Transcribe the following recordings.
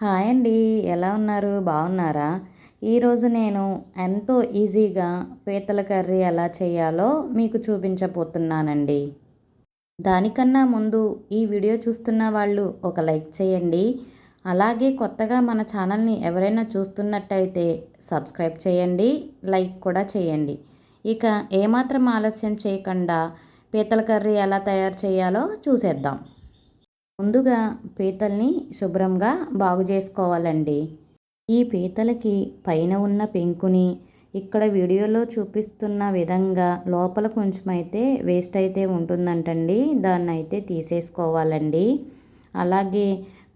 Hi అండి ఎలా ఉన్నారు? బాగున్నారా? ఈరోజు నేను ఎంతో ఈజీగా పీతల కర్రీ ఎలా చేయాలో మీకు చూపించబోతున్నానండి. దానికన్నా ముందు ఈ వీడియో చూస్తున్న వాళ్ళు ఒక లైక్ చేయండి. అలాగే కొత్తగా మన ఛానల్ని ఎవరైనా చూస్తున్నట్టయితే సబ్స్క్రైబ్ చేయండి లైక్ కూడా చేయండి. ఇక ఏమాత్రం ఆలస్యం చేయకుండా పీతల కర్రీ ఎలా తయారు చేయాలో చూసేద్దాం. ముందుగా పీతల్ని శుభ్రంగా బాగు చేసుకోవాలండి. ఈ పీతలకి పైన ఉన్న పెంకుని ఇక్కడ వీడియోలో చూపిస్తున్న విధంగా లోపల కొంచెం అయితే వేస్ట్ అయితే ఉంటుందంటండి. దాన్ని అయితే తీసేసుకోవాలండి. అలాగే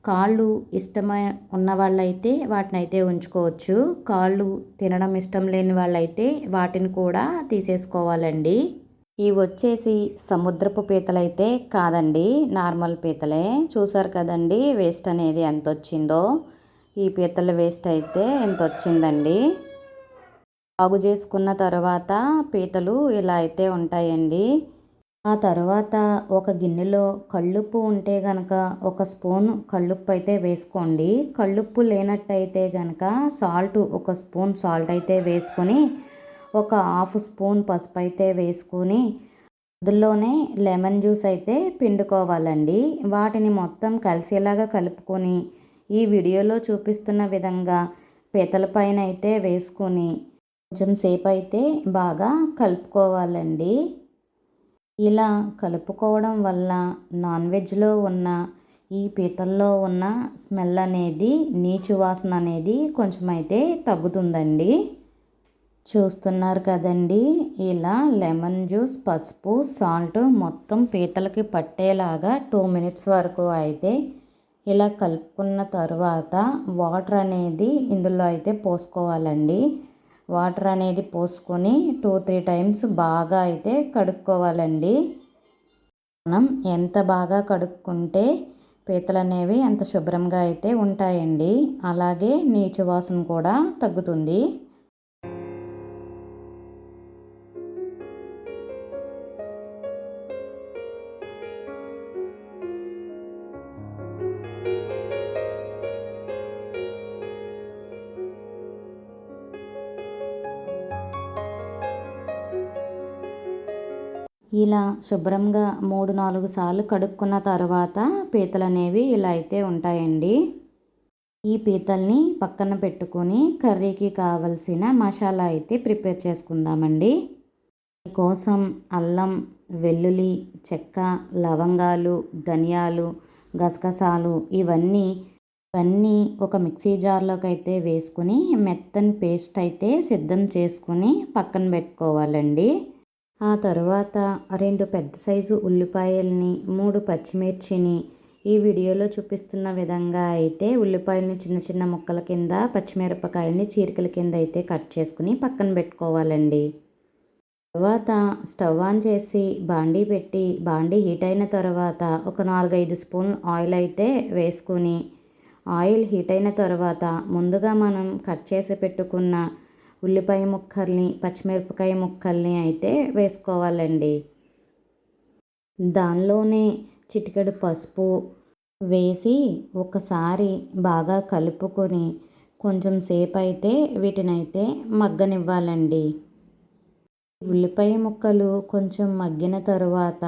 కాళ్ళు ఇష్టమై ఉన్న వాళ్ళైతే వాటిని అయితే ఉంచుకోవచ్చు. కాళ్ళు తినడం ఇష్టం లేని వాళ్ళైతే వాటిని కూడా తీసేసుకోవాలండి. ఇవి వచ్చేసి సముద్రపు పీతలైతే కాదండి నార్మల్ పీతలే. చూసారు కదండి వేస్ట్ అనేది ఎంత వచ్చిందో ఈ పీతల వేస్ట్ అయితే ఎంత వచ్చిందండి బాగు చేసుకున్న తర్వాత పీతలు ఇలా అయితే ఉంటాయండి. ఆ తర్వాత ఒక గిన్నెలో కళ్ళుప్పు ఉంటే గనక ఒక స్పూన్ కళ్ళుప్పు అయితే వేసుకోండి. కళ్ళుప్పు లేనట్టయితే గనక సాల్ట్ ఒక స్పూన్ సాల్ట్ అయితే వేసుకొని ఒక హాఫ్ స్పూన్ పసుపు అయితే వేసుకొని అందులోనే లెమన్ జ్యూస్ అయితే పిండుకోవాలండి. వాటిని మొత్తం కలిసేలాగా కలుపుకొని ఈ వీడియోలో చూపిస్తున్న విధంగా పీతల పైన అయితే వేసుకొని కొంచెం సేపు అయితే బాగా కలుపుకోవాలండి. ఇలా కలుపుకోవడం వల్ల నాన్ వెజ్లో ఉన్న ఈ పీతల్లో ఉన్న స్మెల్ అనేది నీచు వాసన అనేది కొంచెం అయితే తగ్గుతుందండి. చూస్తున్నారు కదండి. ఇలా లెమన్ జ్యూస్ పసుపు సాల్ట్ మొత్తం పీతలకి పట్టేలాగా టూ మినిట్స్ వరకు అయితే ఇలా కలుపుకున్న తర్వాత వాటర్ అనేది ఇందులో అయితే పోసుకోవాలండి. వాటర్ అనేది పోసుకొని టూ త్రీ టైమ్స్ బాగా అయితే కడుక్కోవాలండి. మనం ఎంత బాగా కడుక్కుంటే పీతలు అనేవి అంత శుభ్రంగా అయితే ఉంటాయండి. అలాగే నీచు వాసన కూడా తగ్గుతుంది. ఇలా శుభ్రంగా మూడు నాలుగు సార్లు కడుక్కున్న తర్వాత పీతలు అనేవి ఇలా అయితే ఉంటాయండి. ఈ పీతల్ని పక్కన పెట్టుకొని కర్రీకి కావలసిన మసాలా అయితే ప్రిపేర్ చేసుకుందామండి. కోసం అల్లం వెల్లుల్లి చెక్క లవంగాలు ధనియాలు గసగసాలు ఇవన్నీ ఇవన్నీ ఒక మిక్సీ జార్లోకి అయితే వేసుకుని మెత్తని పేస్ట్ అయితే సిద్ధం చేసుకుని పక్కన పెట్టుకోవాలండి. ఆ తర్వాత రెండు పెద్ద సైజు ఉల్లిపాయల్ని మూడు పచ్చిమిర్చిని ఈ వీడియోలో చూపిస్తున్న విధంగా అయితే ఉల్లిపాయలని చిన్న చిన్న ముక్కల కింద పచ్చిమిరపకాయలని చీరికల కింద అయితే కట్ చేసుకుని పక్కన పెట్టుకోవాలండి. తర్వాత స్టవ్ ఆన్ చేసి బాండీ పెట్టి బాండీ హీట్ అయిన తర్వాత ఒక నాలుగైదు స్పూన్ ఆయిల్ అయితే వేసుకొని ఆయిల్ హీట్ అయిన తర్వాత ముందుగా మనం కట్ చేసి పెట్టుకున్న ఉల్లిపాయ ముక్కల్ని పచ్చిమిరపకాయ ముక్కల్ని అయితే వేసుకోవాలండి. దానిలోనే చిటికెడు పసుపు వేసి ఒకసారి బాగా కలుపుకొని కొంచెం సేపు అయితే వీటినైతే మగ్గనివ్వాలండి. ఉల్లిపాయ ముక్కలు కొంచెం మగ్గిన తరువాత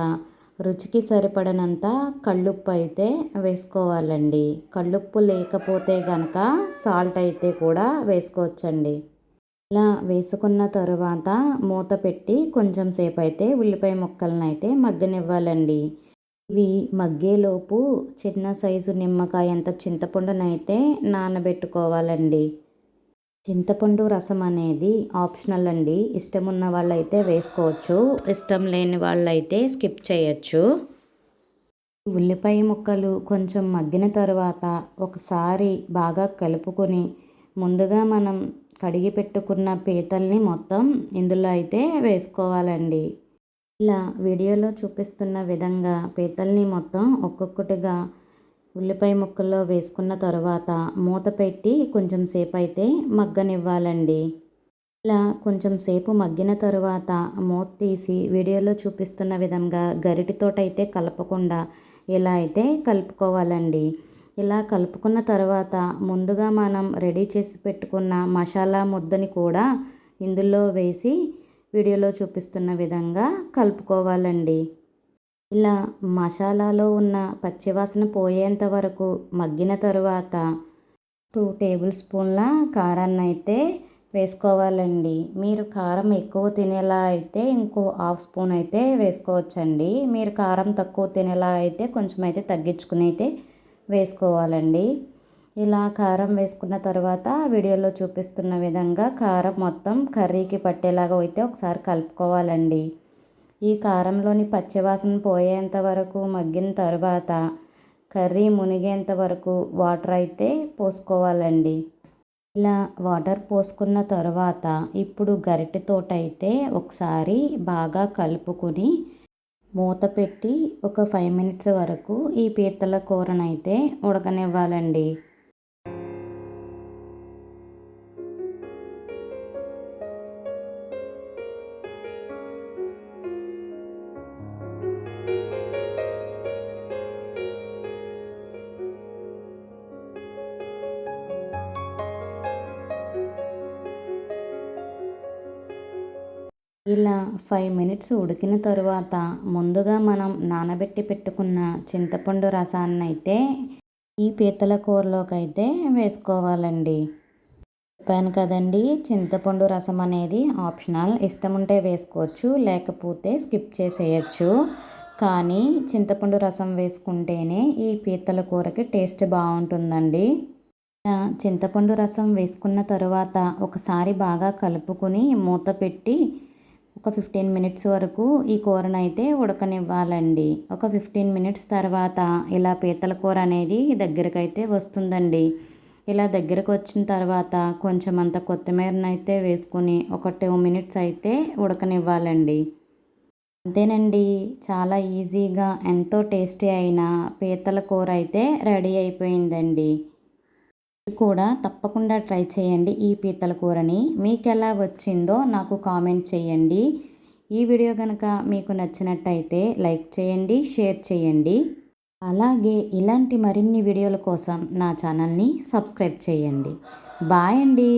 రుచికి సరిపడినంత కళ్ళుప్పు అయితే వేసుకోవాలండి. కళ్ళుప్పు లేకపోతే గనక సాల్ట్ అయితే కూడా వేసుకోవచ్చండి. ఇలా వేసుకున్న తరువాత మూత పెట్టి కొంచెం సేపు అయితే ఉల్లిపాయ ముక్కలను అయితే మగ్గనివ్వాలండి. ఇవి మగ్గేలోపు చిన్న సైజు నిమ్మకాయ అంత చింతపండునైతే నానబెట్టుకోవాలండి. చింతపండు రసం అనేది ఆప్షనల్ అండి. ఇష్టం ఉన్న వాళ్ళైతే వేసుకోవచ్చు. ఇష్టం లేని వాళ్ళైతే స్కిప్ చేయొచ్చు. ఉల్లిపాయ ముక్కలు కొంచెం మగ్గిన తర్వాత ఒకసారి బాగా కలుపుకొని ముందుగా మనం కడిగి పెట్టుకున్న పీతల్ని మొత్తం ఇందులో అయితే వేసుకోవాలండి. ఇలా వీడియోలో చూపిస్తున్న విధంగా పీతల్ని మొత్తం ఒక్కొక్కటిగా ఉల్లిపాయ ముక్కల్లో వేసుకున్న తర్వాత మూత పెట్టి కొంచెం సేపు అయితే మగ్గనివ్వాలండి. ఇలా కొంచెం సేపు మగ్గిన తర్వాత మూత తీసి వీడియోలో చూపిస్తున్న విధంగా గరిటితోటైతే కలపకుండా ఇలా అయితే కలుపుకోవాలండి. ఇలా కలుపుకున్న తర్వాత ముందుగా మనం రెడీ చేసి పెట్టుకున్న మసాలా ముద్దని కూడా ఇందులో వేసి వీడియోలో చూపిస్తున్న విధంగా కలుపుకోవాలండి. ఇలా మసాలాలో ఉన్న పచ్చివాసన పోయేంత వరకు మగ్గిన తరువాత టూ టేబుల్ స్పూన్ల కారాన్ని అయితే వేసుకోవాలండి. మీరు కారం ఎక్కువ తినేలా అయితే ఇంకో హాఫ్ స్పూన్ అయితే వేసుకోవచ్చండి. మీరు కారం తక్కువ తినేలా అయితే కొంచెం అయితే తగ్గించుకుని అయితే వేసుకోవాలండి. ఇలా కారం వేసుకున్న తర్వాత వీడియోలో చూపిస్తున్న విధంగా కారం మొత్తం కర్రీకి పట్టేలాగా అయితే ఒకసారి కలుపుకోవాలండి. ఈ కారంలోని పచ్చివాసన పోయేంత వరకు మగ్గిన తర్వాత కర్రీ మునిగేంత వరకు వాటర్ అయితే పోసుకోవాలండి. ఇలా వాటర్ పోసుకున్న తర్వాత ఇప్పుడు గరిటెతోటైతే ఒకసారి బాగా కలుపుకొని మూత పెట్టి ఒక ఫైవ్ మినిట్స్ వరకు ఈ పీతల కూరనైతే ఉడకనివ్వాలండి. ఇలా ఫైవ్ మినిట్స్ ఉడికిన తరువాత ముందుగా మనం నానబెట్టి పెట్టుకున్న చింతపండు రసాన్ని అయితే ఈ పీతల కూరలోకి అయితే వేసుకోవాలండి. చెప్పాను కదండి చింతపండు రసం అనేది ఆప్షనల్. ఇష్టం ఉంటే వేసుకోవచ్చు లేకపోతే స్కిప్ చేసేయచ్చు. కానీ చింతపండు రసం వేసుకుంటేనే ఈ పీతల కూరకి టేస్ట్ బాగుంటుందండి. చింతపండు రసం వేసుకున్న తరువాత ఒకసారి బాగా కలుపుకొని మూత పెట్టి ఒక ఫిఫ్టీన్ మినిట్స్ వరకు ఈ కూరను అయితే ఉడకనివ్వాలండి. ఒక ఫిఫ్టీన్ మినిట్స్ తర్వాత ఇలా పీతల కూర అనేది దగ్గరకైతే వస్తుందండి. ఇలా దగ్గరకు వచ్చిన తర్వాత కొంచెం అంత కొత్తిమీరను అయితే వేసుకొని ఒక టూ మినిట్స్ అయితే ఉడకనివ్వాలండి. అంతేనండి చాలా ఈజీగా ఎంతో టేస్టీ అయిన పీతల కూర అయితే రెడీ అయిపోయిందండి. కూడా తప్పకుండా ట్రై చేయండి ఈ పీతల కూరని. మీకు ఎలా వచ్చిందో నాకు కామెంట్ చేయండి. ఈ వీడియో కనుక మీకు నచ్చినట్టయితే లైక్ చేయండి షేర్ చేయండి. అలాగే ఇలాంటి మరిన్ని వీడియోల కోసం నా ఛానల్ని సబ్స్క్రైబ్ చేయండి. బాయ్ అండి.